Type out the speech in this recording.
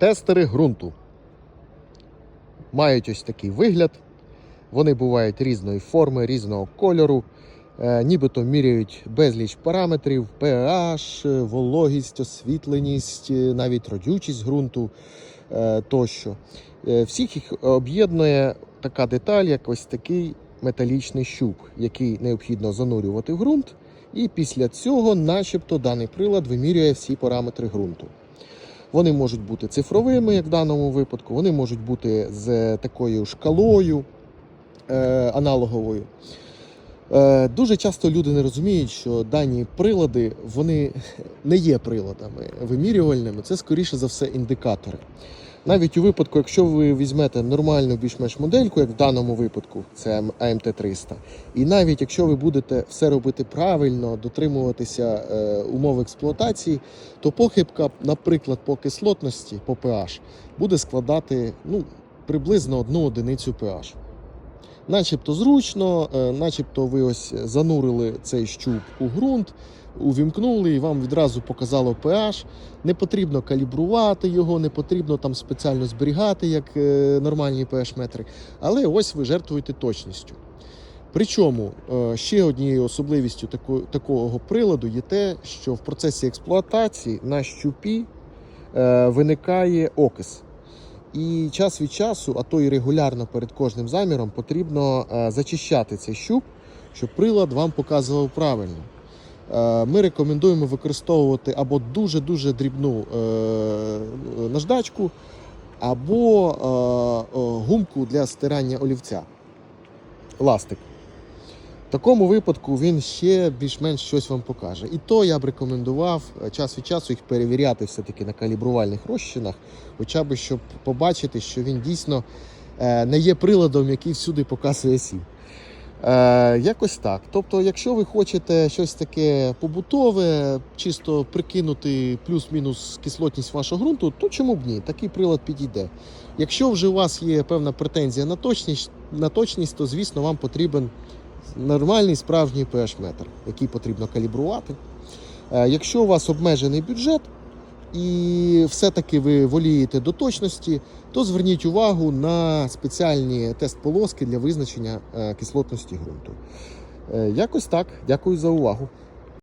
Тестери ґрунту мають ось такий вигляд. Вони бувають різної форми, різного кольору. Е, Нібито міряють безліч параметрів: pH, вологість, освітленість, е, навіть родючість ґрунту е, тощо. Всіх їх об'єднує така деталь, як ось такий металічний щуп, який необхідно занурювати в ґрунт. І після цього, начебто, даний прилад вимірює всі параметри ґрунту. Вони можуть бути цифровими, як в даному випадку, вони можуть бути з такою шкалою е, аналоговою. Е, дуже часто люди не розуміють, що дані прилади вони не є приладами вимірювальними, це скоріше за все індикатори. Навіть у випадку, якщо ви візьмете нормальну більш-менш модельку, як в даному випадку, це АМТ-300, і навіть якщо ви будете все робити правильно, дотримуватися е, умов експлуатації, то похибка, наприклад, по кислотності, по pH, буде складати ну, приблизно одну одиницю pH. Начебто зручно, е, начебто ви ось занурили цей щуп у ґрунт, увімкнули і вам відразу показало pH. Не потрібно калібрувати його, не потрібно там спеціально зберігати, як е, нормальні pH-метри. Але ось ви жертвуєте точністю. Причому е, ще однією особливістю такого приладу є те, що в процесі експлуатації на щупі виникає окис. І час від часу, а то і регулярно перед кожним заміром, потрібно е, зачищати цей щуп, щоб прилад вам показував правильно. Е, Ми рекомендуємо використовувати або дуже-дуже дрібну е, наждачку, або гумку для стирання олівця. Ластик. В такому випадку він ще більш-менш щось вам покаже. І то я б рекомендував е, час від часу їх перевіряти все-таки на калібрувальних розчинах, хоча б щоб побачити, що він дійсно е, не є приладом, який всюди показує сіль. Е, якось так. Тобто, якщо ви хочете щось таке побутове, чисто прикинути плюс-мінус кислотність вашого ґрунту, то чому б ні? Такий прилад підійде. Якщо вже у вас є певна претензія на точність, на точність то звісно вам потрібен нормальний справжній pH-метр, який потрібно калібрувати. Е, Якщо у вас обмежений бюджет і все-таки ви волієте до точності, то зверніть увагу на спеціальні тест-полоски для визначення е, кислотності ґрунту. Е, Якось так. Дякую за увагу.